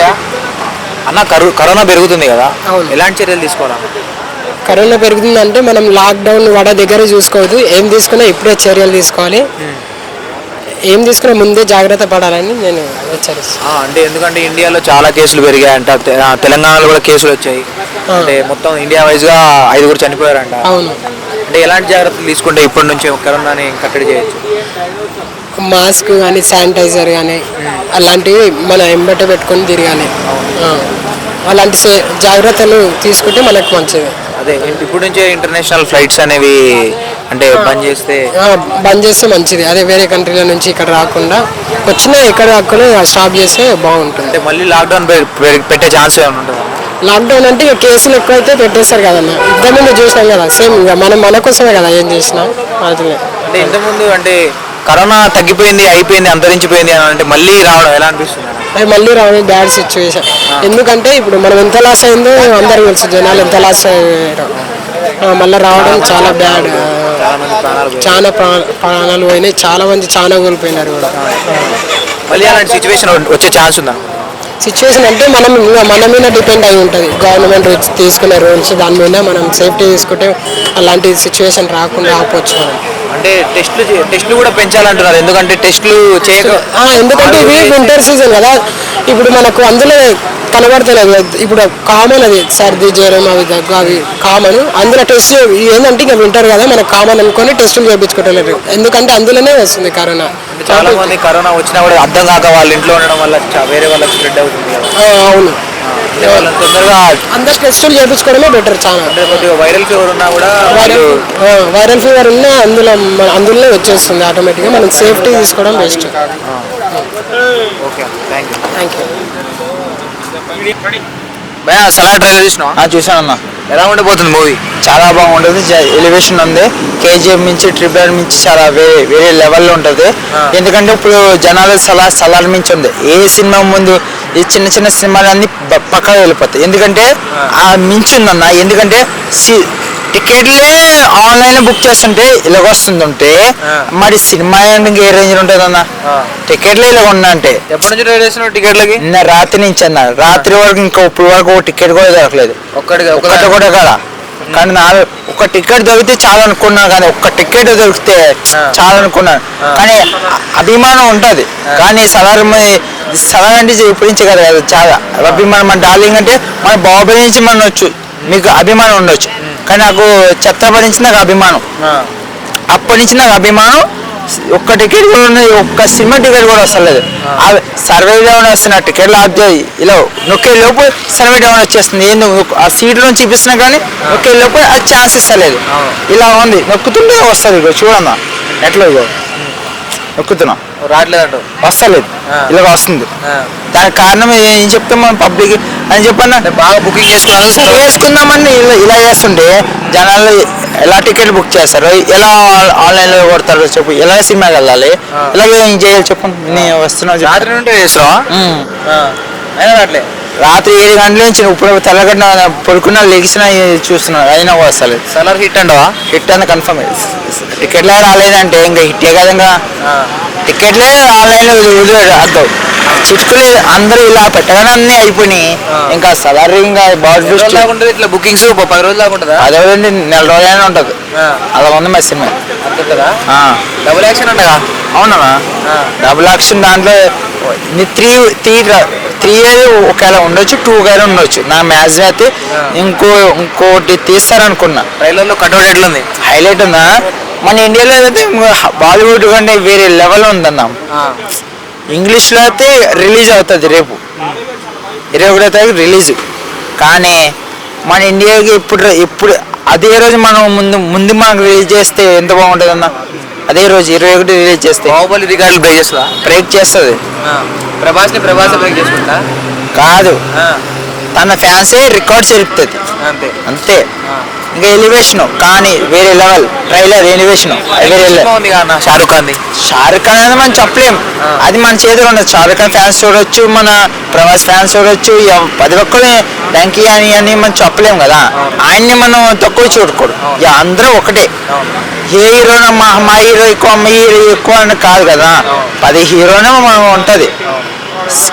అన్న కరు కరోనా పెరుగుతుంది కదా. అవును. ఎలాంటి చర్యలు తీసుకోవాలా? కరోనా పెరుగుతుందంటే మనం లాక్డౌన్ వడ దగ్గర చూసుకోవద్దు. ఏం తీసుకున్నా ఇప్పుడే చర్యలు తీసుకోవాలి. ఏం తీసుకున్నా ముందే జాగ్రత్త పడాలని నేను హెచ్చరిస్తాను ఆ, అంటే ఎందుకంటే ఇండియాలో చాలా కేసులు పెరిగాయంట. తె- ఆ, తెలంగాణలో కూడా కేసులు వచ్చాయి. అంటే మొత్తం ఇండియా వైజ్గా ఐదుగురు చనిపోయారంట. అవును. అంటే ఎలాంటి జాగ్రత్తలు తీసుకుంటే ఇప్పటి నుంచి కరోనాని కట్టడి చేయొచ్చు? మాస్క్ కానీ శానిటైజర్ కానీ అలాంటివి మన ఎంబట పెట్టుకొని తిరగాలి. అలాంటి సే- జాగ్రత్తలు తీసుకుంటే మనకు మంచిది. అదే ఇప్పుడు నుంచే ఇంటర్నేషనల్ ఫ్లైట్స్ అనేవి అంటే బంద్ చేస్తే బంద్ చేస్తే మంచిది. అదే వేరే కంట్రీల నుంచి ఇక్కడ రాకుండా వచ్చినా ఎక్కడ రాకుండా స్టాప్ చేస్తే బాగుంటుంది. అంటే మళ్ళీ లాక్డౌన్ పెట్టే ఛాన్స్ ఏమైనా ఉంటుందా? లాక్డౌన్ అంటే ఇక కేసులు ఎక్కువైతే పెట్టేస్తారు కదన్న ఇంతకుముందు చూసినాం కదా సేమ్ ఇక మనం మన కోసమే కదా ఏం చేసినా అంటే ఇంతకుముందు అంటే కరోనా తగ్గిపోయింది అయిపోయింది అంతరించిపోయింది అని అంటే మళ్ళీ రావడం ఎలా అనిపిస్తుంది? అది మళ్ళీ రావడం బ్యాడ్ సిచ్యువేషన్ ఎందుకంటే ఇప్పుడు మనం ఎంత లాస్ అయిందో అందరికి తెలుసు జనాలు ఎంత లాస్ అయ్యారో మళ్ళీ రావడం చాలా బ్యాడ్ చాలా ప్రాణాలు పోయినాయి చాలా మంది చాలా కోల్పోయినారు కూడా. మళ్ళీ అలాంటి సిచ్యువేషన్ వచ్చే ఛాన్స్ ఉందా? సిచ్యువేషన్ అంటే మనం మన మీద డిపెండ్ అయి ఉంటుంది. గవర్నమెంట్ తీసుకునే రూల్స్ దాని మీద మనం సేఫ్టీ తీసుకుంటే అలాంటి సిచ్యువేషన్ రాకుండా ఆపొచ్చు మనం. అంటే టెస్ట్లు టెస్ట్లు కూడా పెంచాలంటున్నారు. ఎందుకంటే టెస్ట్లు చేయక ఎందుకంటే ఇవి వింటర్ సీజన్ కదా. ఇప్పుడు మనకు అందులో కనబడతలేదు. ఇప్పుడు కామన్ అది సర్ది జ్వరం అవి దగ్గు అవి కామన్ అందులో టెస్ట్ ఏంటంటే ఇంకా వింటర్ కదా. మనకు కామన్ అనుకొని టెస్టులు చేయించుకోవట్లేదు ఎందుకంటే అందులోనే వస్తుంది కరోనా. చాలా మంది కరోనా వచ్చినా కూడా అర్థం కాక వాళ్ళ ఇంట్లో ఉండడం వల్ల వేరే వాళ్ళకి స్ప్రెడ్ అవుతుంది అవును. తొందరగా అందరు టెస్టులు చేయించుకోవడమే బెటర్ చాలా. అంటే కొద్దిగా వైరల్ ఫీవర్ ఉన్నా కూడా వైరల్ ఫీవర్ ఉన్నా అందులో అందులోనే వచ్చేస్తుంది ఆటోమేటిక్గా మనం సేఫ్టీ తీసుకోవడం best okay thank you thank you భయ సలాడ్ ట్రైలర్ చూసినావా? చూసానన్నా ఎలా ఉండబోతుంది మూవీ? చాలా బాగుంటుంది. ఎలివేషన్ ఉంది. కేజీఎఫ్ నుంచి ట్రిపుల్ నుంచి చాలా వేరే వేరే లెవెల్లో ఉంటుంది. ఎందుకంటే ఇప్పుడు జనాలు సలా సలార్ మించి ఉంది. ఏ సినిమా ముందు ఈ చిన్న చిన్న సినిమాలన్నీ పక్కకు వెళ్ళిపోతాయి. ఎందుకంటే ఆ మించి ఉందన్న. ఎందుకంటే సి- టికెట్లే ఆన్లైన్ బుక్ చేస్తుంటే ఇలాగ వస్తుందంటే మరి సినిమా ఇంకా ఏ రేంజ్ ఉంటుంది అన్న టికెట్లే ఇలా ఉన్నంటే ఎప్పటి నుంచి ట్రై చేస్తున్నావు టికెట్లకి? నిన్న రాత్రి నుంచి అన్న. రాత్రి వరకు ఇంకా ఇప్పుడు వరకు ఒక టికెట్ కూడా దొరకలేదు. ఒక్కటి కూడా కదా కానీ నా ఒక టికెట్ దొరికితే చాలా అనుకున్నాను కానీ ఒక్క టికెట్ దొరికితే చాలా అనుకున్నాను కానీ అభిమానం ఉంటుంది. కానీ సలార్ సలార్ అంటే కదా కదా చాలా. అభిమానం మన డార్లింగ్ అంటే మన బాబు నుంచి మనం వచ్చు మీకు అభిమానం ఉండొచ్చు. కానీ నాకు ఛత్రపతి నుంచి నాకు అభిమానం. అప్పటి నుంచి నాకు అభిమానం ఒక్క టికెట్ కూడా ఉన్నది ఒక్క సినిమా టికెట్ కూడా వస్తలేదు సర్వే డౌన్ వస్తున్న టికెట్లు ఆఫ్ చేయి ఇలా నొక్కే లోపు సర్వే డౌన్ వచ్చేస్తుంది. ఏంది ఆ సీట్లో చూపిస్తున్నా కానీ నొక్కే లోపు అది ఛాన్స్ ఇస్తలేదు ఇలా ఉంది. నొక్కుతుంటే వస్తుంది ఇగో చూడన్నా. ఎట్లా ఇగో? నొక్కుతున్నా రావట్లేదంట వస్తలేదు. ఇలా వస్తుంది. దానికి కారణం ఏం చెప్తాం మనం పబ్లిక్? అని చెప్పన్నా. బాగా బుకింగ్ చేసుకున్నాను సరే వేసుకుందామని ఇలా ఇలా చేస్తుంటే జనాలు ఎలా టికెట్ బుక్ చేస్తారు ఎలా ఆన్లైన్లో కొడతారు చెప్పు. ఎలా సినిమాకి వెళ్ళాలి? ఇలాగే ఏం చేయాలి చెప్పు. నేను వస్తున్నా చెప్పు. రాత్రి నుండి ఉమ్. అయినా రావట్లే రాత్రి ఏడు గంటల నుంచి ఇప్పుడు తెల్లగడ్డ పడుకున్నా లెగిసినా చూస్తున్నా అయినా వస్తలేదు సలార్ హిట్ అంటవా? హిట్ అని కన్ఫర్మ్ టికెట్లే రాలేదంటే ఇంకా హిట్టే కదా ఇంకా టికెట్లే ఆన్లైన్లో వదిలేడు అర్థం. చిట్టుకులే అందరూ ఇలా పెట్టగానే అన్నీ అయిపోయినాయి. ఇంకా సలారీ ఇంకా బాడీ ఉంటుంది ఇట్లా బుకింగ్స్ పది రోజులు దాకా ఉంటుందా? అదే నెల రోజులైనా ఉంటుంది. అలా ఉంది మా సినిమా. ఉంటుందా. డబుల్ యాక్షన్ అంటగా అవునా. డబుల్ యాక్షన్ దాంట్లో త్రీ త్రీ త్రీ ఒకవేళ ఉండొచ్చు టూ గానే ఉండొచ్చు. నా మ్యాచ్ అయితే ఇంకో ఇంకోటి తీస్తారనుకున్నా. ట్రైలర్లో కట్అవుట్ ఎట్లుంది? హైలైట్ ఉందా? మన ఇండియాలో అయితే బాలీవుడ్ కంటే వేరే లెవెల్ ఉందన్నా. ఇంగ్లీష్లో అయితే రిలీజ్ అవుతుంది రేపు. ఇరవై ఒకటో తారీఖు రిలీజ్ కానీ మన ఇండియాకి ఇప్పుడు ఇప్పుడు అదే రోజు మనం ముందు ముందు మనకు రిలీజ్ చేస్తే ఎంత బాగుంటుంది అన్న అదే రోజు ఇరవై ఒకటి రిలీజ్ చేస్తే. బాహుబలి రికార్డులు బ్రేక్ చేస్తుందా? బ్రేక్ చేస్తుంది. ప్రభాస్ని ప్రభాస్ బ్రేక్ చేసుకుంటా? కాదు. తన ఫ్యాన్సే రికార్డ్ చెరుపుతుంది. అంతే. అంతే. ఇంకా ఎలివేషన్ కానీ వేరే లెవెల్ ట్రైలర్ ఎలివేషన్ వేరే షారుఖ్ ఖాన్ షారుఖ్ ఖాన్ అనేది మనం చెప్పలేం. అది మన చేతిలో ఉండదు షారుఖ్ ఖాన్ ఫ్యాన్స్ చూడొచ్చు మన ప్రభాస్ ఫ్యాన్స్ చూడొచ్చు ప్రతి ఒక్కరు వెంకీ అని అని మనం చెప్పలేం కదా. ఆయన్ని మనం తక్కువ చూడకూడదు. ఇక అందరూ ఒకటే. ఏ హీరోన మా మా హీరో ఎక్కువ మా హీరో ఎక్కువ అని కాదు కదా. పది హీరోనే మనం ఉంటది.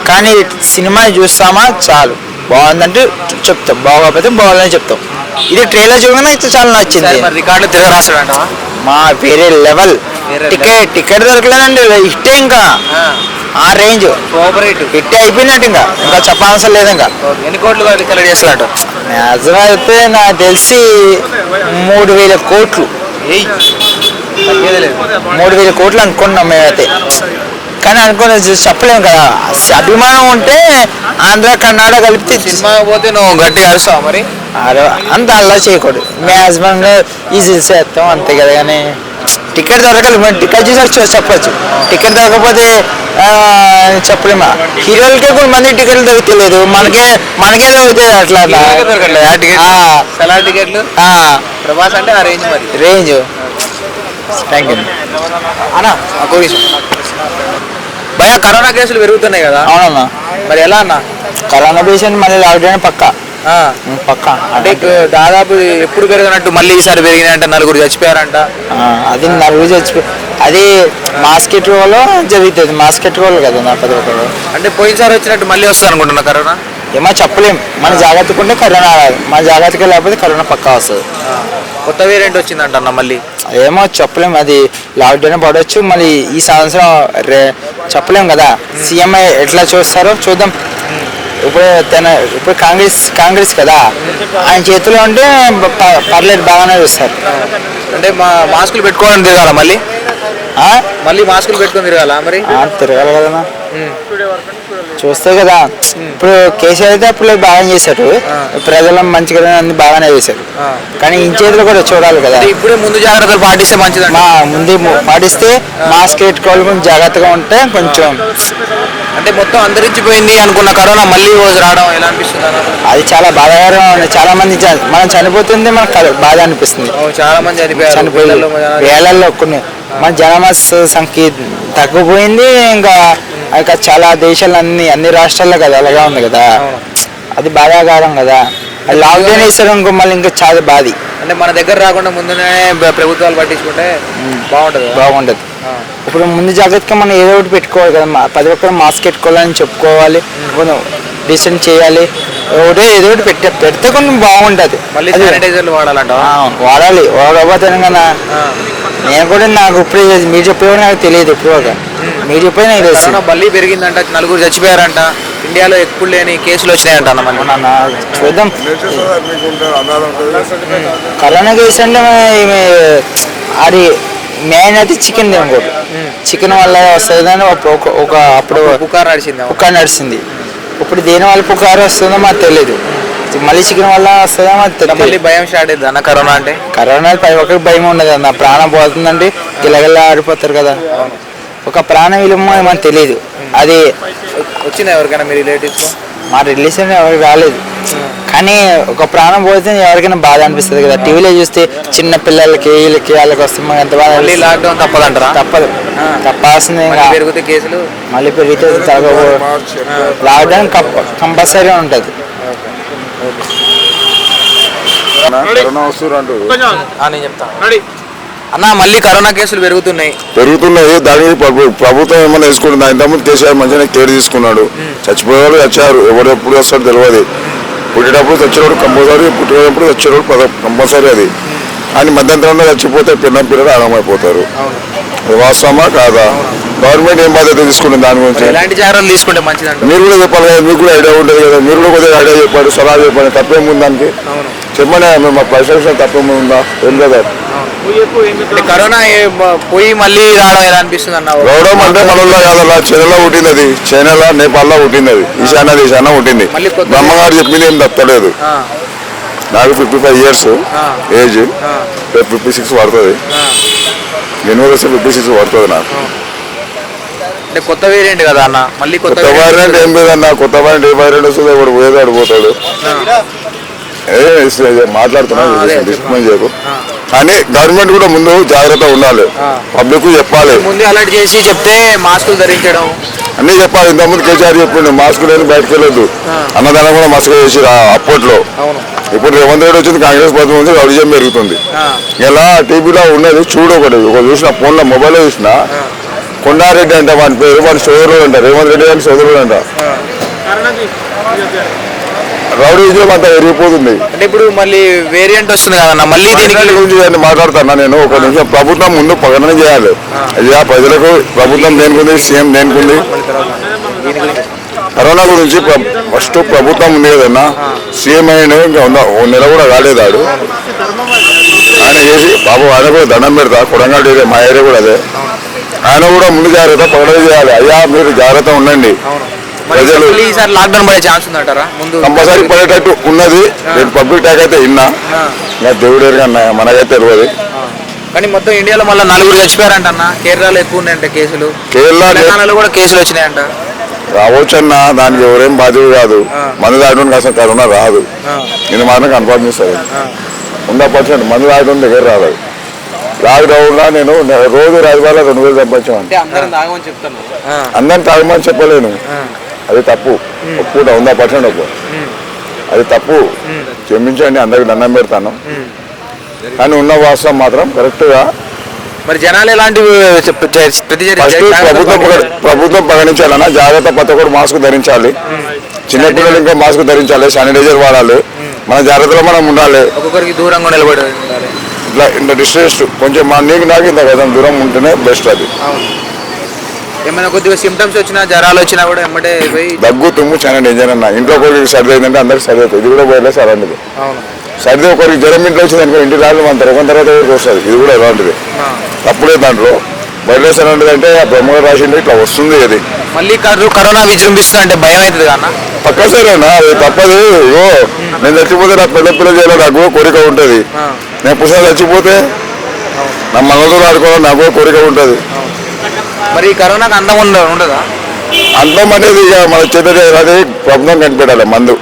కానీ సినిమా చూస్తామా? చాలు. బాగుందంటే చెప్తాం. బాగోకపోతే బాగాలని చెప్తాం. ఇది ట్రైలర్ చూడగానే అయితే చాలా నచ్చింది. రికార్డు తిరగరాస్తాడంట మా? వేరే లెవెల్. Ticket ticket దొరకలేదండి. ఇట్టే ఇంకా. ఆ. రేంజ్. ఇట్టే అయిపోయినట్టు ఇంకా. ఇంకా చెప్పాల్సిన లేదు ఇంకా. ఎన్ని కోట్లు కలెక్ట్ చేస్తాడు మ్యాక్సిమం అయితే నాకు తెలిసి మూడు వేల కోట్లు. మూడు వేల కోట్లు అనుకున్నాం మేమైతే. కానీ అనుకున్న చెప్పలేము కదా. అభిమానం ఉంటే ఆంధ్ర కర్ణాటక కలిపితే సినిమా పోతే నువ్వు గట్టిగా అరుస్తావు మరి? అంత అలా చేయకూడదు. మ్యాక్సిమం ఈజీ చేస్తాం అంతే కదా కానీ. టికెట్ దొరకలేదు మనం టికెట్ చూసి చెప్పచ్చు. టికెట్ దొరకకపోతే ఆ, చెప్పలేమా? హీరోలకే కొన్ని మంది టికెట్లు దొరకలేదు మనకే మనకే దొరుకుతాయి అట్లా టికెట్లు? ప్రభాస్ అంటే ఆ రేంజ్ మరి. రేంజ్. థ్యాంక్ యూ అన్నా. భయ కరోనా కేసులు పెరుగుతున్నాయి కదా. అవునన్నా. మరి ఎలా అన్న? కరోనా పేషెంట్ మళ్ళీ లాక్డౌన్ పక్క. పక్క. అంటే దాదాపు ఎప్పుడు పెరిగినట్టు మళ్ళీ ఈసారి పెరిగినాయంట నలుగురు చచ్చిపోయారంట. అది నలుగురు చచ్చిపో అది మాస్కెట్ వల్ల జరుగుతుంది మాస్కెట్ వల్ల కదా నా పది ఒకరు అంటే పోయినసారి వచ్చినట్టు మళ్ళీ వస్తుంది అనుకుంటున్నా కరోనా? ఏమో చెప్పలేం. మన జాగ్రత్తగా ఉంటే కరోనా రాదు. మన జాగ్రత్తగా లేకపోతే కరోనా పక్కా వస్తుంది. కొత్త వేరియంట్ వచ్చిందంట అన్న మళ్ళీ. ఏమో చెప్పలేం. అది లాక్డౌన్ పడవచ్చు మళ్ళీ ఈ సంవత్సరం రే చెప్పలేం కదా. సీఎం ఎట్లా చూస్తారో చూద్దాం. ఇప్పుడు తన ఇప్పుడు కాంగ్రెస్ కాంగ్రెస్ కదా. ఆయన చేతిలో ఉంటే పర్లేదు బాగానే చూస్తారు. అంటే మా మాస్కులు పెట్టుకోవడానికి తిరగాల మళ్ళీ? మళ్ళీ మాస్కులు పెట్టుకొని తిరగాల మరి? తిరగాలి కదా. చూస్తే కదా. ఇప్పుడు కేసీఆర్ అయితే అప్పుడు బాగా చేశారు ప్రజలు మంచిగా అన్ని బాగానే చేశారు. కానీ ఈ చేతిలో కూడా చూడాలి కదా. ఇప్పుడే ముందు జాగ్రత్తలు పాటిస్తే మంచిదంట. మా ముందు పాటిస్తే మాస్క్ పెట్టుకోవాలి కొంచెం జాగ్రత్తగా ఉంటే కొంచెం అంటే మొత్తం అంతరించిపోయింది అనుకున్న కరోనా మళ్ళీ రోజు రావడం ఎలా అనిపిస్తుంది అది చాలా బాధాకరం. చాలా మంది మనం చనిపోతుంది మనకు బాధ అనిపిస్తుంది. చాలా మంది చనిపోయారు. వేలల్లో కొన్ని. మన జనమాస సంఖ్య తగ్గిపోయింది ఇంకా ఇంకా చాలా దేశాలు అన్ని అన్ని రాష్ట్రాల్లో కదా అలాగా ఉంది కదా. అది బాధాకరం కదా. అది లాక్డౌన్ వేస్తారు ఇంకో మళ్ళీ ఇంకా చాలా బాధి. అంటే మన దగ్గర రాకుండా ముందునే ప్ర- ప్రభుత్వాలు పట్టించుకుంటే బాగుంటది ఆ. ఇప్పుడు ముందు జాగ్రత్తగా మనం ఏదో ఒకటి పెట్టుకోవాలి కదా ప్రతి ఒక్కరు మాస్క్ పెట్టుకోవాలని చెప్పుకోవాలి డిస్టెన్స్ చేయాలి ఒకటే ఏదో ఒకటి పెట్టే పెడితే కొంచెం బాగుంటుంది. మళ్ళీ అది- శానిటైజర్లు వాడాలంట వాడాలి. వాడకపోతే కదా. నేను కూడా నాకు ఇప్పుడే మీరు చెప్పేవాడు నాకు తెలియదు ఇప్పుడు మీరు చెప్పే నాకు తెలుసు కరోనా మళ్ళీ పెరిగిందంట నలుగురు చచ్చిపోయారంట ఇండియాలో ఎప్పుడు లేని కేసులు వచ్చినాయంట అన్న మళ్ళీ అవునన్నా, చూద్దాం. కరోనా కేసు అంటే అది మెయిన్ అయితే చికెన్ తినకూడదు చికెన్ వల్ల వస్తుందని ఒక- ఒక- అప్పుడు పుకార్ నడిచింది. పుకార్ నడిచింది. ఇప్పుడు దేని వల్ల పుకారు వస్తుందో మాకు తెలియదు మళ్ళీ చికెన్ వల్ల వస్తుందో మాకు మళ్ళీ తెలియదు భయం స్టార్ట్ అయింది అన్న కరోనా అంటే? కరోనా పై ఒకరికి భయం ఉండదు అన్న. ప్రాణం పోతుందంటే గిలగిల్ల ఆడిపోతారు కదా. ఒక ప్రాణం విలువ మనకు తెలియదు అది వచ్చిందా ఎవరికైనా మీ రిలేటివ్స్? మా రిలేషన్ ఎవరికి రాలేదు. కానీ ఒక ప్రాణం పోతే ఎవరికైనా బాధ అనిపిస్తుంది కదా. టీవీలో చూస్తే చిన్న పిల్లలకి వీళ్ళకి వాళ్ళకి వస్తే మాకు ఎంత బాధ మళ్ళీ. లాక్డౌన్ తప్పదంటారా? తప్పదు. తప్పాల్సిందే పెరిగితే కేసులు? మళ్ళీ పెరిగితే తగ్గబో లాక్డౌన్ కంపల్సరీ ఉంటుంది. కరోనా వస్తున్నారు ఆ, నేను చెప్తాను. అన్న మళ్ళీ కరోనా కేసులు పెరుగుతున్నాయి. పెరుగుతున్నాయి. దానికి ప్రభు- ప్రభుత్వం ఏమైనా తీసుకుంటుంది ఇంతకుముందు కేసీఆర్ మంచిగా కేర్ తీసుకున్నాడు. చచ్చిపోయేవాళ్ళు చచ్చారు. ఎవరు ఎప్పుడు వస్తాడో తెలియదు పుట్టేటప్పుడు చచ్చినప్పుడు కంపల్సరీ పుట్టేటప్పుడు చచ్చినప్పుడు కంపల్సరీ అది. కానీ మధ్యంతరంలో చచ్చిపోతే పిల్ల పిల్లలు ఆగమైపోతారు అది వాస్తవమా కాదా? గవర్నమెంట్ ఏం బాధ్యత తీసుకుంటుంది దాని గురించి? ఎలాంటి జాగ్రత్తలు తీసుకుంటే మంచిదంట మీరు కూడా చెప్పాలి కదా మీకు కూడా ఐడియా ఉంటుంది కదా. మీరు కూడా కొద్దిగా ఐడియా చెప్పారు సలహా చెప్పండి. తప్పేముంది దానికి? చెప్పండి మేము మా పైసలు తప్పేముందా? ఏం అంటే కరోనా పోయి మళ్ళీ రావడం ఎలా అనిపిస్తుంది అన్న గౌరవం అంటే మనలో కాదల్లా చైనాలో పుట్టింది అది చైనాలో నేపాల్లో పుట్టింది అది ఈశాన్య దేశాన పుట్టింది. బ్రహ్మగారు చెప్పింది ఏం తప్పలేదు. ఆ, నాకు fifty five years. Age fifty six పడుతుంది. వస్తే ఫిఫ్టీ సిక్స్ పడుతుంది నాకు. అంటే కొత్త వేరియంట్ కదా అన్న. మళ్ళీ కొత్త వైరెంట్ ఏం లేదన్న. కొత్త వైరెంట్ ఏ వైరెంట్ వస్తుంది ఇప్పుడు పోయేది ఆడిపోతాడు ఏ మాట్లాడుతున్నా డిస్కమెంట్ చేయకు. కానీ గవర్నమెంట్ కూడా ముందు జాగ్రత్త ఉండాలి. పబ్లిక్ చెప్పాలి. ముందే అలర్ట్ చేసి చెప్తే మాస్కులు ధరించడం. అన్నీ చెప్పాలి. ఇంతకుముందు కేసీఆర్ చెప్పిండు మాస్క్ లేని బయటకు వెళ్ళొద్దు. అన్నదానం కూడా మస్క్ చేసి అప్పట్లో. ఇప్పుడు రేవంత్ రెడ్డి వచ్చింది కాంగ్రెస్ ప్రభుత్వం నుంచి రౌడిజం పెరుగుతుంది. ఇలా టీవీలో ఉన్నది చూడు ఒకటి ఒక చూసిన ఫోన్లో మొబైల్లో చూసిన కొండారెడ్డి అంట వాని పేరు వాడి సోదరుడు అంట రేవంత్ రెడ్డి గారి సోదరుడు అంట. రౌడీ విజయం అంతా ఎరిగిపోతుంది. అంటే ఇప్పుడు మళ్ళీ వేరియంట్ వస్తుంది కదన్న మళ్ళీ దీనికి గురించి నేను మాట్లాడుతున్నా నేను. ఒక నిమిషం ప్రభుత్వం ముందు ప్రకటన చేయాలి. అయ్యా ప్రజలకు ప్రభుత్వం దేనికుంది సీఎం దేనికుంది? కరోనా గురించి ఫస్ట్ ప్రభుత్వం ఉంది కదన్నా. సీఎం అయిన ఇంకా నెల కూడా కాలేదాడు ఆయన చేసి బాబు ఆయన కూడా దండం పెడతా. ఏరియా మా ఏరియా కూడా అదే. ఆయన కూడా ముందు జాగ్రత్త ప్రకటన చేయాలి. అయ్యా మీరు జాగ్రత్త ఉండండి. ప్రజలు మళ్ళీ ఈసారి లాక్డౌన్ పడే ఛాన్స్ ఉందంటారా? ముందు కంపల్సరీ పడేటట్టు ఉన్నది. నేను పబ్లిక్ టాక్ అయితే విన్నా. ఆ. ఇంకా దేవుడు ఎరుగన్నా మనకైతే తెలియదు కానీ మొత్తం ఇండియాలో మళ్ళీ నలుగురు చచ్చిపోయారంట అన్న కేరళలో ఎక్కువ ఉన్నాయంట కేసులు. కేరళ తెలంగాణలో కూడా కేసులు వచ్చినాయంట. రావచ్చన్నా దానికి ఎవరేం బాధ్యత కాదు. మందు తాగడానికి అసలు కరోనా రాదు. నేను మాత్రం కన్ఫర్మ్ చేస్తాను. వంద పర్సెంట్ మందు తాగడం దగ్గర రాదు లాక్డౌన్లో నేను రోజు రాజువాళ్ళ రెండు వేలు చెప్తాను అందరిని తాగమని చెప్పలేను. అది తప్పు. ఒప్పుకుంటా వంద పర్సెంట్ ఒప్పు అది తప్పు. క్షమించండి అందరికి దండం పెడతాను. కానీ ఉన్న వాస్తవం మాత్రం కరెక్ట్గా మరి జనాలు ఎలాంటివి జాగ్రత్తలు ప్రభుత్వం ప్రభుత్వం ప్రకటించాలన్నా జాగ్రత్త ప్రతి ఒక్కరు మాస్క్ ధరించాలి. చిన్నపిల్లలు ఇంకా మాస్క్ ధరించాలి శానిటైజర్ వాడాలి. మన జాగ్రత్తలో మనం ఉండాలి. ఒక్కొక్కరికి దూరంగా నిలబడి ఇట్లా ఇంత డిస్టెన్స్ కొంచెం మా నీకు నాకు ఇంత కదా దూరం ఉంటేనే బెస్ట్ అది. ఏమైనా కొద్దిగా సిమ్టమ్స్ వచ్చినా జ్వరాలు వచ్చినా కూడా ఎమ్మటే పోయి దగ్గు తుమ్ము చాలా డేంజర్ అన్న. ఇంట్లో ఒకరికి సర్ది అయిందంటే అందరికి సర్ది అవుతుంది ఇది కూడా పోయలే సార్ అవును. సర్ది ఒకరికి జ్వరం ఇంట్లో వచ్చింది అనుకో ఇంటి రాళ్ళు మన తర్వాత తర్వాత ఎవరికి వస్తుంది? ఇది కూడా అలాంటిది. ఆ. తప్పుడే దాంట్లో. వైరస్ అలాంటిది అంటే ఆ బ్రహ్మగారు రాసిండే ఇట్లా వస్తుంది అది మళ్ళీ కరో- కరోనా విజృంభిస్తుంది అంటే భయం అవుతుంది అన్న? పక్క సరేనా అది తప్పదు. ఇగో నేను చచ్చిపోతే నా పెద్ద పిల్లలు చేయాలి నాకు కోరిక ఉంటుంది. నేను పుస్తకం చచ్చిపోతే నా మనతో ఆడుకోవడం నాకు కోరిక ఉంటుంది. మరి ఈ కరోనాకి అందం ఉండ ఉండదా? అందం అనేది ఇక మన చేత అది ప్రభుత్వం కనిపెట్టాలి మందు.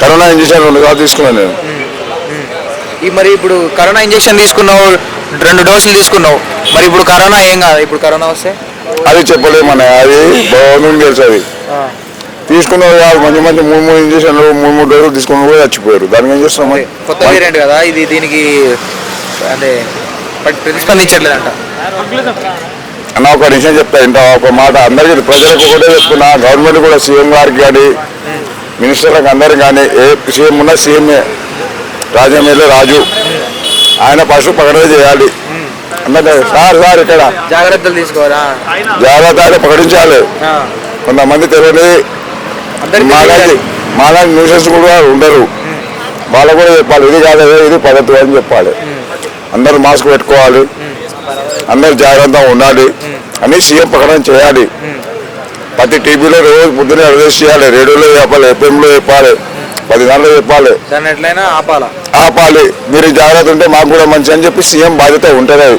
కరోనా ఇంజక్షన్ రెండు సార్లు తీసుకున్నాను నేను. ఈ మరి ఇప్పుడు కరోనా ఇంజెక్షన్ తీసుకున్నావు రెండు డోసులు తీసుకున్నావు. మరి ఇప్పుడు కరోనా ఏం కాదు ఇప్పుడు కరోనా వస్తే? అది చెప్పలేమన్న అది బాగుంది తెలుసు అది. తీసుకున్న వాళ్ళు మంచి మంచి మూడు మూడు ఇంజక్షన్లు మూడు మూడు డోసులు తీసుకున్న కూడా చచ్చిపోయారు. దానికి ఏం చేస్తాం మరి? కొత్త వేరియంట్ కదా ఇది దీనికి అంటే ప్రతిస్పందించట్లేదంట. అన్న ఒక విషయం చెప్తా ఇంత ఒక మాట అందరికీ ప్రజలకు ఒకటే చెప్తున్నా గవర్నమెంట్ కూడా సీఎం గారికి కానీ మినిస్టర్లకు అందరికి కానీ ఏ సీఎం ఉన్నా సీఎంఏ. రాజమేలే రాజు. ఆయన పశు ప్రకటన చేయాలి. అందరికీ సార్ సార్ ఇక్కడ. జాగ్రత్తలు తీసుకోవాలా? జాగ్రత్త ప్రకటించాలి. కొంతమంది తెలియని మాలాంటి న్యూసెస్ కూడా ఉండరు. వాళ్ళకు కూడా చెప్పాలి ఇది కాదు ఇది పద్ధతి అని చెప్పాలి. అందరూ మాస్క్ పెట్టుకోవాలి. అందరు జాగ్రత్తగా ఉండాలి. అని సీఎం ప్రకటన చేయాలి. ప్రతి టీవీలో రోజు పొద్దున్నే అడ్రస్ చేయాలి. రేడియోలో చెప్పాలి ఎఫ్ఎంలో చెప్పాలి పది దాంట్లో చెప్పాలి. ఆపాలా? మీరు జాగ్రత్త ఉంటే మాకు కూడా మంచి అని చెప్పి సీఎం బాధ్యత ఉంటుంది అది.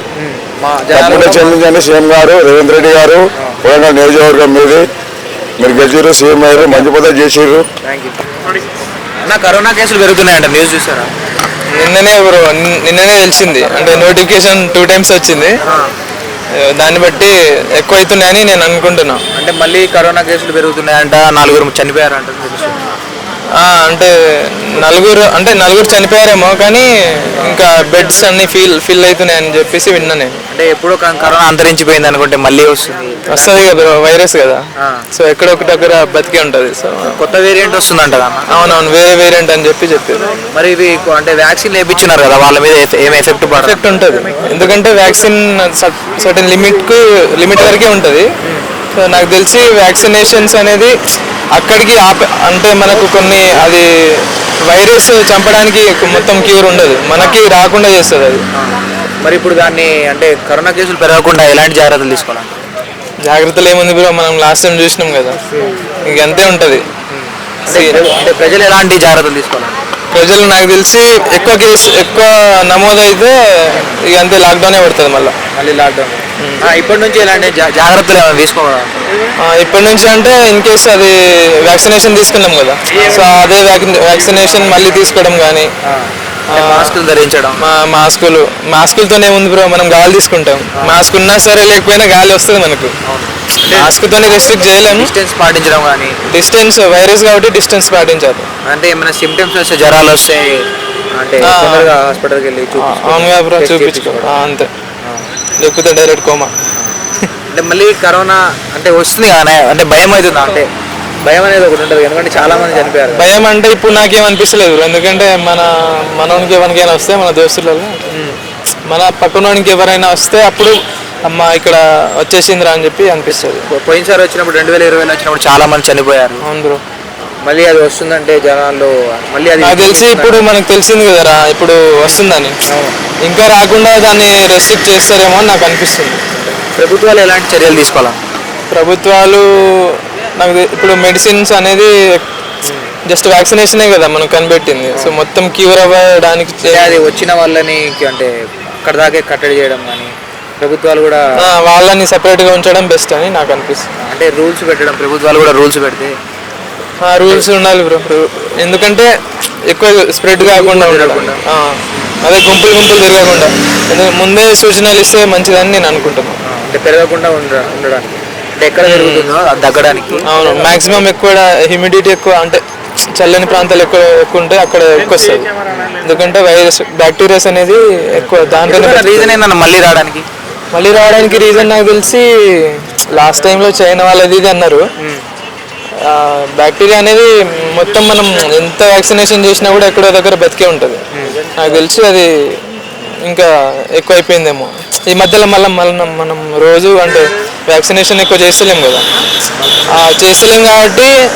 తప్పకుండా క్షమించండి సీఎం గారు రేవంత్ రెడ్డి గారు వరంగల్ నియోజకవర్గం మీది. మీరు గెలిచారు సీఎం అయ్యారు మంచి పద్ధతి చేసారు కరోనా కేసులు పెరుగుతున్నాయంట న్యూస్ చూసారా? నిన్ననే బ్రో నిన్- నిన్ననే తెలిసింది. అంటే నోటిఫికేషన్ టూ టైమ్స్ వచ్చింది. దాన్ని బట్టి ఎక్కువ అవుతున్నాయని నేను అనుకుంటున్నా. అంటే మళ్ళీ కరోనా కేసులు పెరుగుతున్నాయంట నలుగురు చనిపోయారంట అంటే నలుగురు అంటే నలుగురు చనిపోయారేమో కానీ ఇంకా బెడ్స్ అన్ని ఫిల్ ఫిల్ అవుతున్నాయని చెప్పేసి విన్నా నేను. అంటే ఎప్పుడో కరోనా అంతరించిపోయింది అనుకుంటే మళ్ళీ వస్తుంది. వస్తుంది కదా వైరస్ కదా. సో ఎక్కడ ఒక దగ్గర బతికే ఉంటుంది. సో కొత్త వేరియంట్ వస్తుందంట అవునవును వేరే వేరియంట్ అని చెప్పి చెప్పారు మరి కొ- అంటే వ్యాక్సిన్ వేయించున్నారు కదా వాళ్ళ మీద ఏం ఎఫెక్ట్ ఎఫెక్ట్ ఉంటుంది. ఎందుకంటే వ్యాక్సిన్ సర్టన్ లిమిట్కు లిమిట్ వరకే ఉంటుంది. సో నాకు తెలిసి వ్యాక్సినేషన్స్ అనేది అక్కడికి ఆప అంటే మనకు కొన్ని అది వైరస్ చంపడానికి మొత్తం క్యూర్ ఉండదు. మనకి రాకుండా చేస్తుంది అది. మరి ఇప్పుడు దాన్ని అంటే కరోనా కేసులు పెరగకుండా ఎలాంటి జాగ్రత్తలు తీసుకోవాలి జాగ్రత్తలు ఏముంది బ్రో? మనం లాస్ట్ టైం చూసినాం కదా. ఇంక అంతే ఉంటుంది. అంటే ప్రజలు ఎలాంటి జాగ్రత్తలు తీసుకోవాలి? ప్రజలు నాకు తెలిసి ఎక్కువ కేసు ఎక్కువ నమోదైతే ఇక అంతే లాక్డౌనే పడుతుంది మళ్ళీ. మళ్ళీ లాక్డౌన్ ఇప్పటి నుంచి ఎలాంటి జాగ్రత్తలు ఏమైనా తీసుకోవాలా? ఇప్పటి నుంచి అంటే ఇన్ కేస్ అది వ్యాక్సినేషన్ తీసుకున్నాం కదా. సో అదే వ్యాక్సినేషన్ మళ్ళీ తీసుకోవడం కానీ మాస్కులు ధరించడం. మా మాస్కులు మాస్కులతోనే ఉంది బ్రో మనం గాలి తీసుకుంటాం. మాస్క్ ఉన్నా సరే లేకపోయినా గాలి వస్తుంది మనకు. మాస్క్తోనే రెస్ట్రిక్ట్ చేయలేము. డిస్టెన్స్ పాటించడం కానీ. డిస్టెన్స్ వైరస్ కాబట్టి డిస్టెన్స్ పాటించాలి. అంటే ఏమైనా సిమ్టమ్స్ వస్తే జ్వరాలు వస్తే అంటే. తొందరగా హాస్పిటల్కి వెళ్ళి. అవునుగా బ్రో చూపించుకో అంతే. లేకపోతే డైరెక్ట్ కోమా అంటే మళ్ళీ కరోనా అంటే వస్తుంది కదా అంటే భయం అవుతుందా? అంటే భయం అనేది ఒకటి ఉంటుంది ఎందుకంటే చాలా మంది చనిపోయారు. భయం అంటే ఇప్పుడు నాకేం అనిపిస్తలేదు. bro. ఎందుకంటే మన మనోనికి ఎవరికైనా వస్తే మన దోస్తులలో మన పక్కనోనికి ఎవరైనా వస్తే అప్పుడు అమ్మ ఇక్కడ వచ్చేసిందిరా అని చెప్పి అనిపిస్తుంది. పోయినసారి వచ్చినప్పుడు రెండు వేల ఇరవైలో వచ్చినప్పుడు చాలా మంది చనిపోయారు బ్రో. మళ్ళీ అది వస్తుందంటే జనాల్లో మళ్ళీ అది నాకు తెలిసి ఇప్పుడు మనకు తెలిసింది కదరా ఇప్పుడు వస్తుందని. ఇంకా రాకుండా దాన్ని రెస్ట్రిక్ట్ చేస్తారేమో అని నాకు అనిపిస్తుంది. ప్రభుత్వాలు ఎలాంటి చర్యలు తీసుకోవాలి? ప్రభుత్వాలు నాకు ఇప్పుడు మెడిసిన్స్ అనేది జస్ట్ వ్యాక్సినేషనే కదా మనం కనిపెట్టింది. సో మొత్తం క్యూర్ అవ్వడానికి అంటే అది వచ్చిన వాళ్ళని అక్కడ అక్కడ దాకే కట్టడి చేయడం కానీ ప్రభుత్వాలు కూడా వాళ్ళని separate గా ఉంచడం బెస్ట్ అని నాకు అనిపిస్తుంది. అంటే రూల్స్ పెట్టడం ప్రభుత్వాలు కూడా రూల్స్ పెడితే. ఆ రూల్స్ ఉండాలి బ్రో ఎందుకంటే ఎక్కువ స్ప్రెడ్ కాకుండా ఉండడం అదే గుంపులు గుంపులు తిరగకుండా. ముందే సూచనలు ఇస్తే మంచిదని నేను అనుకుంటున్నాను అంటే పెరగకుండా ఉండ ఉండడానికి. అంటే ఎక్కడ జరుగుతుందో తగ్గడానికి. అవును మాక్సిమం ఎక్కువ హ్యూమిడిటీ ఎక్కువ అంటే చల్లని ప్రాంతాలు ఎక్కువ ఎక్కువ ఉంటే అక్కడ ఎక్కువ వస్తుంది. ఎందుకంటే వైరస్ బ్యాక్టీరియాస్ అనేది ఎక్కువ దాంట్లోనే రీజన్. ఏంటన్నా మళ్ళీ రావడానికి? మళ్ళీ రావడానికి రీజన్ నాకు తెలిసి లాస్ట్ టైంలో చైనా వాళ్ళది ఇది అన్నారు. బ్యాక్టీరియా అనేది మొత్తం మనం ఎంత వ్యాక్సినేషన్ చేసినా కూడా ఎక్కడో దగ్గర బతికే ఉంటుంది. నాకు తెలిసి అది ఇంకా ఎక్కువ అయిపోయిందేమో. ఈ మధ్యలో మళ్ళీ మళ్ళీ మనం రోజు అంటే వ్యాక్సినేషన్ ఎక్కువ చేస్తలేం కదా. ఆ, చేస్తలేం కాబట్టి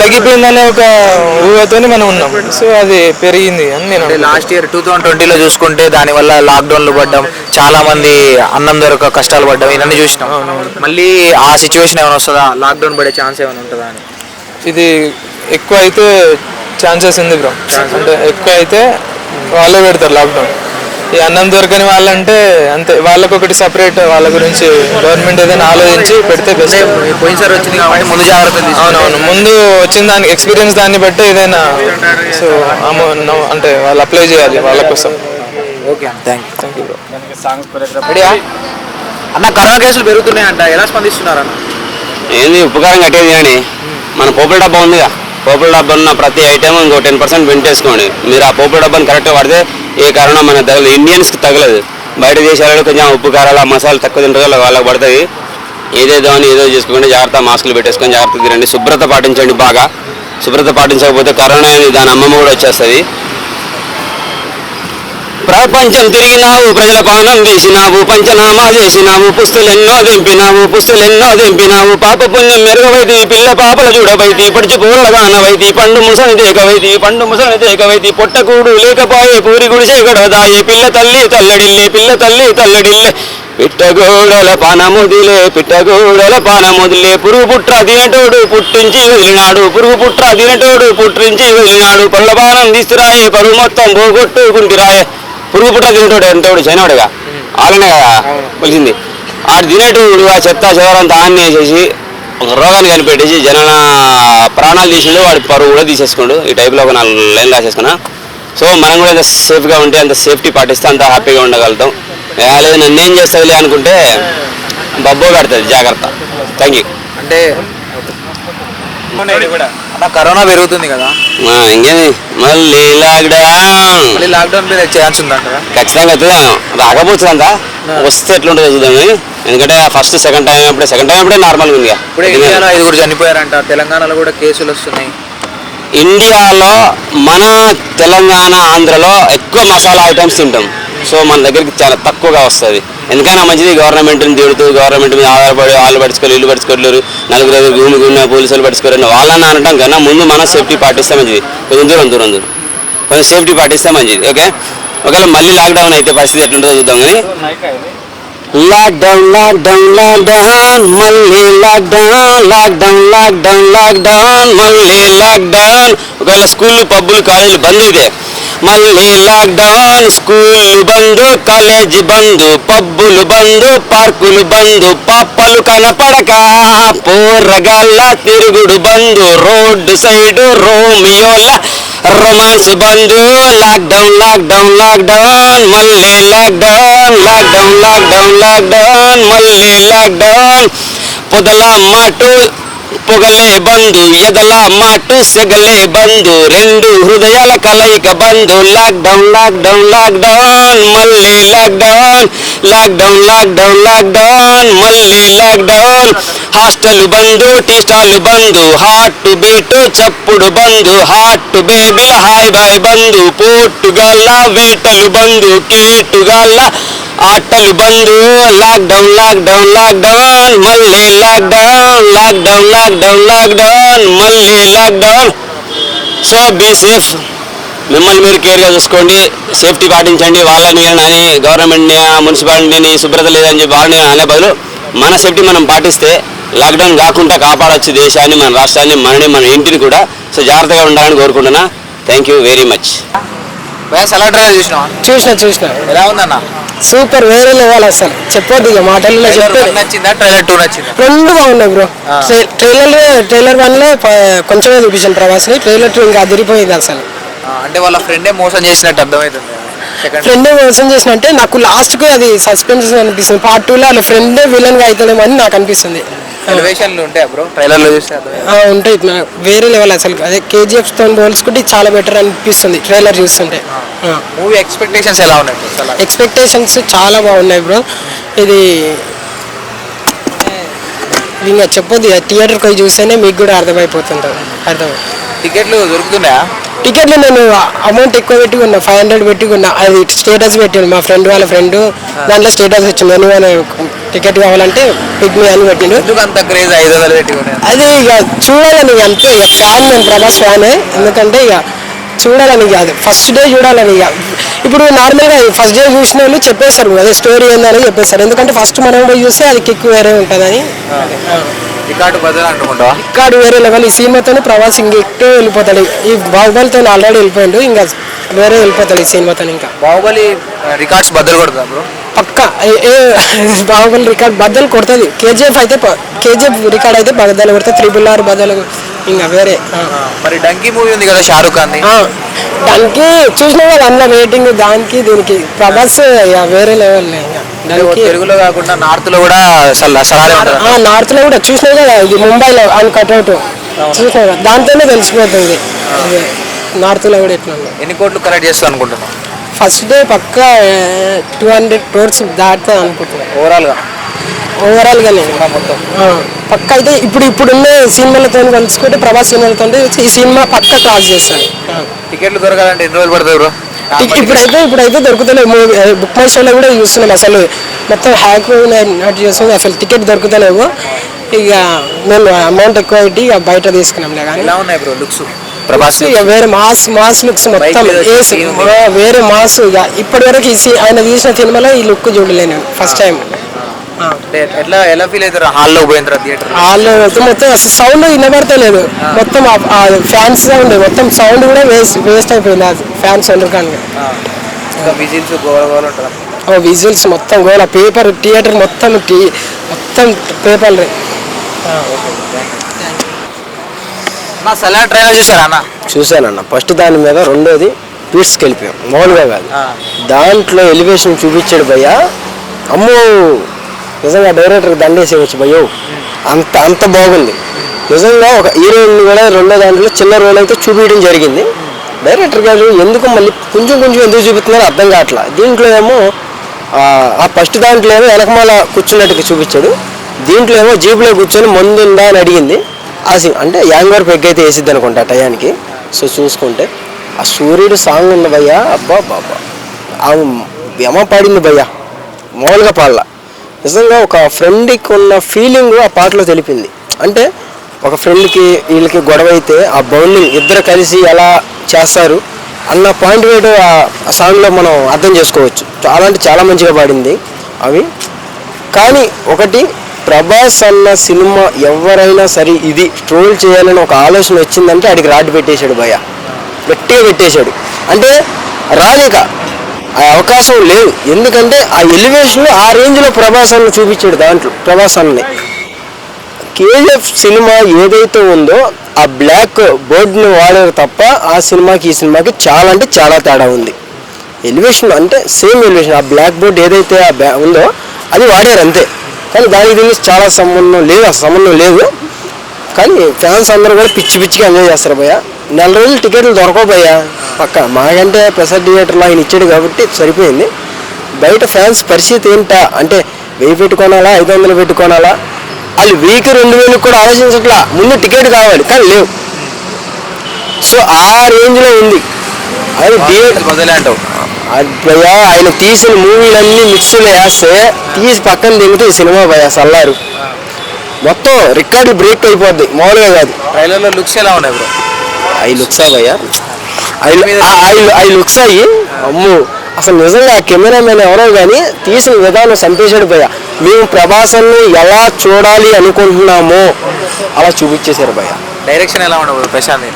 తగ్గిపోయిందనే ఒక ఊహతోని మనం ఉన్నాం. సో అది పెరిగింది అని నేను. లాస్ట్ ఇయర్ టూ థౌసండ్ ట్వంటీలో చూసుకుంటే దానివల్ల లాక్డౌన్లు పడ్డం చాలా మంది అన్నం దొరక కష్టాలు పడ్డం ఇవన్నీ చూసినాం. మళ్ళీ ఆ సిచ్యువేషన్ ఏమైనా వస్తుందా? లాక్డౌన్ పడే ఛాన్స్ ఏమైనా ఉంటుందా అని. ఇది ఎక్కువ అయితే ఛాన్సెస్ ఉంది బ్రో. అంటే ఎక్కువ అయితే వాళ్ళే పెడతారు లాక్డౌన్. ఈ అన్నం దొరకని వాళ్ళంటే అంతే వాళ్ళకి ఒకటి సపరేట్ వాళ్ళ గురించి గవర్నమెంట్ ఏదైనా ఆలోచించి పెడితే బెస్ట్ అంటే పోయినసారి వచ్చింది కాబట్టి ముందు జాగ్రత్తలు తీసుకుంటే. అవునవును ముందు వచ్చిన దాని ఎక్స్పీరియన్స్ దాన్ని బట్టి ఏదైనా సో అంటే వాళ్ళు అప్లై చేయాలి వాళ్ళ కోసం. Okay thank you thank you bro రెడీయా? అన్న కరోనా కేసులు పెరుగుతున్నాయంట ఎలా స్పందిస్తున్నారు అన్న? ఏంది ఉపకారం కట్టేది కానీ మన పోపుల డబ్బా ఉందిగా. పోపుల డబ్బా ఉన్న ప్రతి ఐటమ్ ఇంకో టెన్ పర్సెంట్ వెంటేసుకోండి మీరు ఆ పోపుల డబ్బాని కరెక్ట్గా వాడితే ఏ కరోనా మన తగలదు ఇండియన్స్కి తగలదు. బయట దేశాలలో కొంచెం ఉప్పు కారాలు ఆ మసాలా తక్కువ తింటారు వాళ్ళకి పడుతుంది ఏదేదో అని ఏదో చేసుకోండి జాగ్రత్త మాస్కులు పెట్టేసుకొని జాగ్రత్త తినండి. శుభ్రత పాటించండి బాగా. శుభ్రత పాటించకపోతే కరోనా అనేది దాని అమ్మమ్మ కూడా వచ్చేస్తుంది. ప్రపంచం తిరిగినావు ప్రజల పానం తీసినావు పంచనామా చేసినావు పుస్తులెన్నో దింపినావు పుస్తులెన్నో దింపినావు పాప పుణ్యం మెరుగవైతి పిల్ల పాపల చూడవైతి పడిచి పూలగానవైతి పండు ముసని దేకవైతి పండు ముసని దేకవైతి పొట్టకూడు లేకపోయే పూరి గుడిసే గడదాయే పిల్ల తల్లి తల్లడిల్లే పిల్ల తల్లి తల్లడిల్లే. పిట్టగోడల పానముదిలే పిట్టగోడల పానముదిలే పురుగు పుట్ర తినటోడు పుట్టించి వదిలినాడు పురుగు పుట్ర తినటోడు పుట్టించి వదిలినాడు పళ్ళ పానం తీసుకురాయే పరుగు మొత్తం పోగొట్టుకుంటిరాయే. పురుగు పుట్ర తినటోడు ఎంతోడు చైనాడుగా వాళ్ళనే కదా కొలిసింది ఆడు తినేటోడు ఆ చెత్త చెవరంతా ఆన్ వేసేసి ఒక రోగాన్ని కనిపెట్టేసి జనాల ప్రాణాలు తీసిండు వాడి పరువు కూడా తీసేసుకోండు. ఈ టైప్లో ఒక నాలుగు లైన్ రాసేసుకున్నా. సో మనం కూడా ఎంత సేఫ్గా ఉంటే అంత సేఫ్టీ పాటిస్తే అంత హ్యాపీగా ఉండగలుగుతాం. లేదు నన్ను ఏం చేస్తుందిలే అనుకుంటే బబ్బో పెడుతుంది జాగ్రత్త. థ్యాంక్ యూ అంటే కరోనా పెరుగుతుంది కదా. ఇంకేంది? మళ్ళీ లాక్డౌన్ మళ్ళీ లాక్డౌన్ మీద ఛాన్స్ ఉందంటారా ఖచ్చితంగా అవుతుంది రాకపోతుంది అంతా వస్తే ఎట్లుంటుందో చూద్దాం. ఎందుకంటే ఫస్ట్ సెకండ్ టైం అప్పుడే సెకండ్ టైం అప్పుడే నార్మల్గా ఉంది ఇప్పుడే ఇండియాలో ఐదుగురు చనిపోయారంట. తెలంగాణలో కూడా కేసులు వస్తున్నాయి. ఇండియాలో మన తెలంగాణ ఆంధ్రలో ఎక్కువ మసాలా ఐటమ్స్ తింటాం. సో మన దగ్గరికి చాలా తక్కువగా వస్తుంది. ఎందుకైనా మంచిది గవర్నమెంట్ని తిడుతూ గవర్నమెంట్ మీద ఆధారపడి వాళ్ళు పడుచుకోరు ఇల్లు పడుచుకోలేరు నలుగురు ఐదుగురు భూమి గున్న పోలీసులు పడుచుకోరు వాళ్ళని అనడం కన్నా ముందు మనం సేఫ్టీ పాటిస్తే మంచిది. కొంచెం దూరం దూరం దూరం. కొంచెం సేఫ్టీ పాటిస్తే మంచిది ఓకే? ఒకవేళ మళ్ళీ లాక్డౌన్ అయితే పరిస్థితి ఎట్లుంటుందో చూద్దాం కానీ. లాక్డౌన్ లాక్డౌన్ లాక్డౌన్ మళ్ళీ లాక్డౌన్ లాక్డౌన్ లాక్డౌన్ లాక్డౌన్ మళ్ళీ లాక్డౌన్. ఒకవేళ స్కూళ్ళు పబ్బులు కాలేజీలు బంద్ అయితే మళ్ళీ లాక్డౌన్ స్కూళ్ళు బంద్ కాలేజీ బంద్ పబ్బులు బంద్ పార్కులు బంద్ పాపలు కనపడక పోరగాళ్ళ తిరుగుడు బంద్ road side రోమియోల romance bandh. Lockdown lockdown lockdown మళ్ళీ లాక్డౌన్ లాక్డౌన్ లాక్డౌన్ లాక్డౌన్ మళ్ళీ లాక్డౌన్. పొదల మాటు పొగలే బంధు ఎదల మాటు సెగలే బంధు రెండు హృదయాల కలయిక బంధు లాక్డౌన్ లాక్డౌన్ లాక్డౌన్ మళ్ళీ లాక్డౌన్ లాక్డౌన్ లాక్డౌన్ లాక్డౌన్ మళ్ళీ lockdown hostel bandh tea stall bandh heart beat చప్పుడు బంధు హార్ట్ బేబీల హాయ్ బాయ్ బంధు పోర్టుగల్ల వేటలు బంధు కీటుగల్ల ఆటలు బంధు లాక్డౌన్ లాక్డౌన్ లాక్డౌన్ మళ్ళీ లాక్డౌన్ లాక్డౌన్ లాక్డౌన్ లాక్డౌన్ మళ్ళీ లాక్డౌన్ సో బీ సేఫ్ మిమ్మల్ని మీరు కేర్గా చూసుకోండి సేఫ్టీ పాటించండి వాళ్ళని అని గవర్నమెంట్ని మున్సిపాలిటీని శుభ్రత లేదని చెప్పి వాళ్ళని అనే బదులు మన సేఫ్టీ మనం పాటిస్తే లాక్డౌన్ కాకుండా కాపాడొచ్చు దేశాన్ని మన రాష్ట్రాన్ని మనని మన ఇంటిని కూడా. సో జాగ్రత్తగా ఉండాలని కోరుకుంటున్నా. Thank you very much trailer చూసినావా? చూసిన చూసిన. ఎలా ఉందన్న? సూపర్ వేరే లెవెల్ అసలు. చెప్పొద్దు ఇక మాటల్లో ట్రైలర్ చెప్పే వన్ నచ్చిందా? ట్రైలర్ టూ నచ్చిందా? రెండు బాగున్నాయి బ్రో. ట్రైలర్ ట్రైలర్ వన్లో కొంచెమే చూపించాను ప్రభాస్ని ట్రైలర్ టూ ఇంకా అదిరిపోయింది అసలు. అంటే వాళ్ళ ఫ్రెండే మోసం చేసినట్టు అర్థమవుతుంది. ఫ్రెండ్ మోసం చేసినట్టే నాకు లాస్ట్కు అది సస్పెన్స్ అనిపిస్తుంది. పార్ట్ టూ లో వాళ్ళ ఫ్రెండ్ విలన్గా అవుతాడేమో అని నాకు అనిపిస్తుంది. ఎలివేషన్లు ఉంటాయా బ్రో చూస్తే వేరే లెవెల్ అసలు. అదే కేజీఎఫ్తో పోల్చుకుంటే చాలా బెటర్ అనిపిస్తుంది ట్రైలర్ చూస్తుంటే. మూవీ ఎక్స్పెక్టేషన్స్ ఎలా ఉన్నాయి ఎక్స్పెక్టేషన్స్ చాలా. బాగున్నాయి బ్రో ఇది ఇంకా చెప్పొద్దు. థియేటర్కి పోయి చూస్తేనే మీకు కూడా అర్థమైపోతుంటుంది అర్థం. టికెట్లు దొరుకుతున్నాయా? టికెట్లు నేను అమౌంట్ ఎక్కువ పెట్టుకున్నా ఫైవ్ హండ్రెడ్ పెట్టుకున్నా. అది స్టేటస్ పెట్టిండు మా ఫ్రెండ్ వాళ్ళ ఫ్రెండ్ దాంట్లో స్టేటస్ వచ్చింది. అని టికెట్ కావాలంటే పిక్ మీ అని పెట్టిండు. ఎందుకు అంత క్రేజ్ ఐదు వందలు పెట్టుకునే అది ఇక చూడాలని ఇక అంతే ఇక ఫ్యాన్ నేను ప్రభాస్ ఫ్యానే. ఎందుకంటే ఇక చూడాలని ఇక అది. ఫస్ట్ డే చూడాలని ఇక. ఇప్పుడు నార్మల్గా ఫస్ట్ డే చూసిన వాళ్ళు చెప్పేస్తారు అదే స్టోరీ ఏందని చెప్పేస్తారు. ఎందుకంటే ఫస్ట్ మనం పోయి చూస్తే అది కిక్ వేరే ఉంటుందని. రికార్డు బదులు అనుకుంటావా ఇక్కడ వేరే లెవెల్ ఈ సినిమాతో ప్రభాస్ ఇంక ఎక్కువ వెళ్ళిపోతాడు. ఈ బాహుబలితో ఆల్రెడీ వెళ్ళిపోయాడు. ఇంకా వేరే వెళ్ళిపోతాడు ఈ సినిమాతో ఇంకా. బాహుబలి రికార్డ్స్ బద్దలు కొడుతుందా బ్రో పక్క. ఏ- బాహుబలి రికార్డ్ బద్దలు కొడుతుంది. కేజీఎఫ్ అయితే కేజీఎఫ్ రికార్డ్ అయితే బద్దలు కొడుతుంది. త్రిబుల్ ఆర్ బద్దలు ఇంకా వేరే. మరి డంకీ మూవీ ఉంది కదా షారూక్ ఖాన్ దానికి చూసినా కదా అందులో రేటింగ్ దానికి దీనికి ప్రభాస్ వేరే లెవెల్ తెలుగులో కాకుండా నార్త్లో కూడా నార్త్లో కూడా చూసినా కదా ఇది ముంబైలో అని కట్అవుట్ చూసినా కదా? దాంతోనే తెలిసిపోతుంది. నార్త్లో కూడా ఎట్లా ఎన్ని కోట్లు కలెక్ట్ చేస్తా అనుకుంటున్నాం ఫస్ట్ డే పక్క టూ హండ్రెడ్ క్రోర్స్ దాటుతా అనుకుంటున్నాను ఓవరాల్గా ఓవరాల్ గానే మొత్తం? పక్క అయితే ఇప్పుడు ఇప్పుడున్న సినిమాలతో కలుసుకుంటే ప్రభాస్ సినిమాలతో ఈ సినిమా పక్క క్రాస్ చేస్తాడు. ఆ. టికెట్లు దొరకాలంటే ఎన్ని రోజులు బ్రో? ఇ- ఇప్పుడైతే ఇప్పుడైతే దొరుకుతలేవు. మూవీ బుక్ మై షోలో కూడా చూస్తున్నాం. అసలు మొత్తం హ్యాక్ నట్ చేస్తుంది అసలు టికెట్ దొరుకుతలేవు. ఇక మేము అమౌంట్ ఎక్కువ పెట్టి బయట తీసుకున్నాంలే కానీ. ఎలా ఉన్నాయి బ్రో లుక్స్? ప్రభాస్ వేరే మాస్ మాస్ లుక్స్ మొత్తం వేరే మాస్ ఇప్పటి వరకు ఆయన తీసిన సినిమాలో ఈ లుక్ చూడలేను ఫస్ట్ టైం ఎట్లా ఎలా ఫీల్ అవుతారు? హాల్లో పోయిన తర్వాత థియేటర్ వాళ్ళు మొత్తం అసలు సౌండ్ వినబడతలేదు. మొత్తం ఫ్యాన్స్ సౌండ్ మొత్తం సౌండ్ కూడా వేస్ట్ వేస్ట్ అయిపోయింది అది ఫ్యాన్స్ సౌండ్ కానీ విజిల్స్ ఉంటుంది? ఓ విజువల్స్ మొత్తం గోల పేపర్ థియేటర్ మొత్తం మొత్తం పేపర్ నా సలా ట్రైలర్ చూసారా అన్న? చూశానన్న. ఫస్ట్ దాని మీద రెండోది పీట్స్కి వెళ్ళిపోయాం. మామూలుగా కాదు. దాంట్లో ఎలివేషన్ చూపించాడు భయ్య. అమ్మో! నిజంగా డైరెక్టర్ దండేసేయచ్చు భయ్యో. అంత అంత బాగుంది. నిజంగా ఒక హీరోయిన్ కూడా రెండో దాంట్లో చిన్న రోల్ అయితే చూపించడం జరిగింది. డైరెక్టర్ గారు ఎందుకు మళ్ళీ కొంచెం కొంచెం ఎందుకు చూపిస్తున్నారో అర్థం కావట్లా. దీంట్లో ఏమో ఆ, ఫస్ట్ దాంట్లో ఏమో వెనకమాల కూర్చున్నట్టుగా చూపించాడు. దీంట్లో ఏమో జీపులో కూర్చొని మందు ఉందా అని అడిగింది. అది అంటే యాంగర్ పెగ్ అయితే వేసిద్ది అనుకుంటా టయానికి. సో చూసుకుంటే ఆ సూర్యుడు సాంగ్ ఉంది భయ్యా అబ్బా బాబా. ఆమె యమ పాడింది భయ్యా మామూలుగా పాడలా. నిజంగా ఒక ఫ్రెండ్కి ఉన్న ఫీలింగ్ ఆ పాటలో తెలిపింది. అంటే ఒక ఫ్రెండ్కి వీళ్ళకి గొడవ అయితే ఆ బౌండింగ్ ఇద్దరు కలిసి ఎలా చేస్తారు అన్న పాయింట్ వేడు ఆ సాంగ్లో మనం అర్థం చేసుకోవచ్చు. చాలా అంటే చాలా మంచిగా పాడింది అవి. కానీ ఒకటి ప్రభాస్ అన్న సినిమా ఎవరైనా సరే ఇది ట్రోల్ చేయాలని ఒక ఆలోచన వచ్చిందంటే ఆడికి రాడ్ పెట్టేశాడు భయ గట్టిగా పెట్టేశాడు. అంటే రాలేక ఆ అవకాశం లేదు. ఎందుకంటే ఆ ఎలివేషన్ ఆ రేంజ్లో ప్రభాస్ అన్న చూపించాడు దాంట్లో ప్రభాస్ అన్నని. కేజీఎఫ్ సినిమా ఏదైతే ఉందో ఆ బ్లాక్ బోర్డ్ని వాడారు తప్ప ఆ సినిమాకి ఈ సినిమాకి చాలా అంటే చాలా తేడా ఉంది. ఎలివేషన్ అంటే సేమ్ ఎలివేషన్. ఆ బ్లాక్ బోర్డ్ ఏదైతే ఆ బ్యా ఉందో అది వాడారు అంతే. కానీ దానికి దీనికి చాలా సంబంధం లేదు అసలు సంబంధం లేదు. కానీ ఫ్యాన్స్ అందరూ కూడా పిచ్చి పిచ్చిగా ఎంజాయ్ చేస్తారు భయ్య. నెల రోజులు టికెట్లు దొరకవు భయ్య. పక్క మాకంటే ప్రసాద్ థియేటర్లో ఆయన ఇచ్చాడు కాబట్టి సరిపోయింది. బయట ఫ్యాన్స్ పరిస్థితి ఏంటా? అంటే వెయ్యి పెట్టుకోనాలా ఐదు వందలు పెట్టుకోనాలా? వాళ్ళు వెయ్యికి రెండు వేలకు కూడా ఆలోచించట్లా. ముందు టికెట్ కావాలి కానీ లేవు. సో ఆ రేంజ్లో ఉంది. అది థియేటర్ బదులే అంటావు భయ ఆయన తీసిన మూవీలన్నీ మిక్స్లో వేస్తే తీసి పక్కన దిగితే ఈ సినిమా భయ సల్లారు మొత్తం రికార్డులు బ్రేక్ అయిపోద్ది మామూలుగా కాదు. ట్రైలర్లో లుక్స్ ఎలా ఉన్నాయి బ్రో? అవి లుక్స్ భయ అవి లుక్స్ అయ్యి అమ్ము అసలు నిజంగా ఆ కెమెరామెన్ ఎవరో కానీ తీసిన విధానం సంపేశాడు భయ మేము ప్రభాసాన్ని ఎలా చూడాలి అనుకుంటున్నామో అలా చూపించేశారు భయ డైరెక్షన్ ఎలా ఉండవు ప్రశాంత్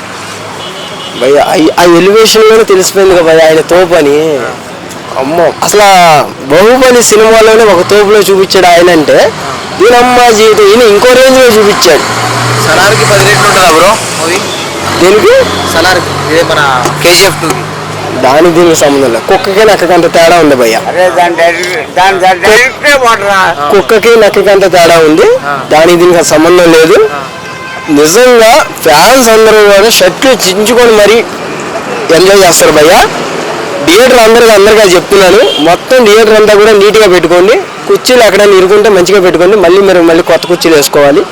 భయ ఆ ఎలివేషన్లోనే తెలిసిపోయింది కదా భయ ఆయన తోపు అని. అమ్మో. అసలు బాహుబలి సినిమాలోనే ఒక తోపులో చూపించాడు ఆయన అంటే దీనమ్మ జీవితం ఈయన ఇంకో రేంజ్లో చూపించాడు. సలార్కి పది రేట్లు ఉంటుందా బ్రో? మూవీ? దీనికి? సలార్ ఇదే మన కేజీఎఫ్ టూకి. దానికి దీనికి సంబంధం లేదు. కుక్కకి నక్కకి అంత తేడా ఉంది భయ్య. కుక్కకి నక్కకి అంత తేడా ఉంది. దానికి దీనికి సంబంధం లేదు. నిజంగా ఫ్యాన్స్ అందరూ కూడా షర్ట్లు చించుకొని మరీ ఎంజాయ్ చేస్తారు భయ్య. థియేటర్ అందరికి అందరికీ చెప్తున్నాను. మొత్తం థియేటర్ అంతా కూడా నీట్గా పెట్టుకోండి. కుర్చీలు ఎక్కడ ఇరుకుంటే మంచిగా పెట్టుకోండి. మళ్ళీ మీరు మళ్ళీ కొత్త కుర్చీలు వేసుకోవాలి.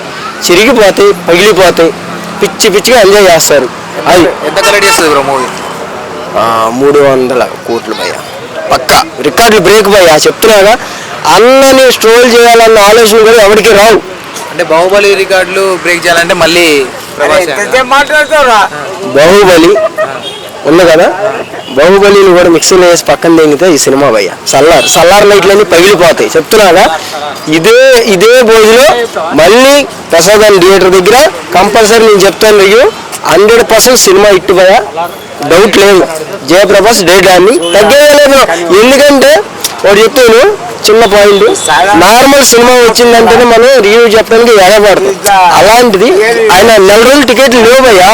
చిరిగిపోతాయి పగిలిపోతాయి. పిచ్చి పిచ్చిగా ఎంజాయ్ చేస్తారు. అది. ఎంత కలెక్ట్ చేస్తుంది బ్రో మూవీ మూడు వందల కోట్లు భయ్య. పక్క. రికార్డులు బ్రేక్ భయ్య. చెప్తున్నాగా అన్నని స్ట్రోల్ చేయాలన్న ఆలోచన కూడా ఎవరికి రావు. అంటే బాహుబలి రికార్డులు బ్రేక్ చేయాలంటే మళ్ళీ బాహుబలి ఉంది కదా? బాహుబలిని కూడా మిక్సీలో వేసి పక్కన దిగితే ఈ సినిమా భయ్య. సల్లార్ సల్లార్ లైట్లన్నీ పగిలిపోతాయి. చెప్తున్నాగా ఇదే ఇదే బోజులో మళ్ళీ ప్రసాదం థియేటర్ దగ్గర కంపల్సరీ నేను చెప్తాను రివ్యూ హండ్రెడ్ పర్సెంట్ సినిమా ఇట్టు భయ డౌట్ లేదు. జయప్రభాస్ డేట్ అని తగ్గేదే లేదు. ఎందుకంటే వాడు చెప్తాను చిన్న పాయింట్ నార్మల్ సినిమా వచ్చిందంటేనే మనం రివ్యూ చెప్పడానికి ఎగబడతాం. అలాంటిది ఆయన నెల రోజులు టికెట్లు లేవు భయ్యా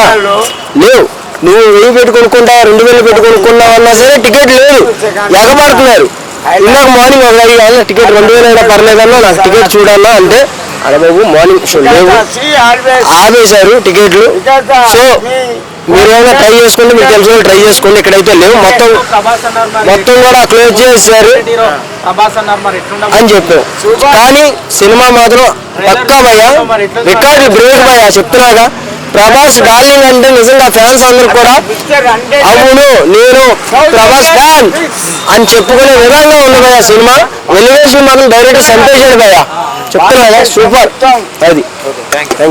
లేవు. నువ్వు వెయ్యి పెట్టి కొనుక్కుంటా రెండు వేలు పెట్టి కొనుక్కున్నావు అన్నా సరే టికెట్ లేదు. ఎగబడుతున్నారు. ఇందాక మార్నింగ్ ఒక అడిగి "అన్న, టికెట్ రెండు వేలు అయినా పర్లేదన్నా నాకు టికెట్ చూడాలా అంటే అరే బాబు మార్నింగ్ షో లేవు. ఆపేశారు టికెట్లు. సో మీరు ఏమైనా ట్రై చేసుకోండి మీకు తెలిసిన ట్రై చేసుకోండి. ఇక్కడైతే లేవు. మొత్తం మొత్తం కూడా క్లోజ్ చేశారు అని చెప్పారు కానీ సినిమా మాత్రం పక్కా భయ రికార్డు బ్రేక్ భయ చెప్తున్నాగా. ప్రభాస్ డార్లింగ్ అంటే నిజంగా ఫ్యాన్స్ అందరూ కూడా అవును నేను ప్రభాస్ ఫ్యాన్ అని చెప్పుకునే విధంగా ఉంది భయ సినిమా. ఎలివేషన్ మాత్రం డైరెక్ట్ సంపేశాడు భయ చెప్తున్నాగా సూపర్. అది. Thank you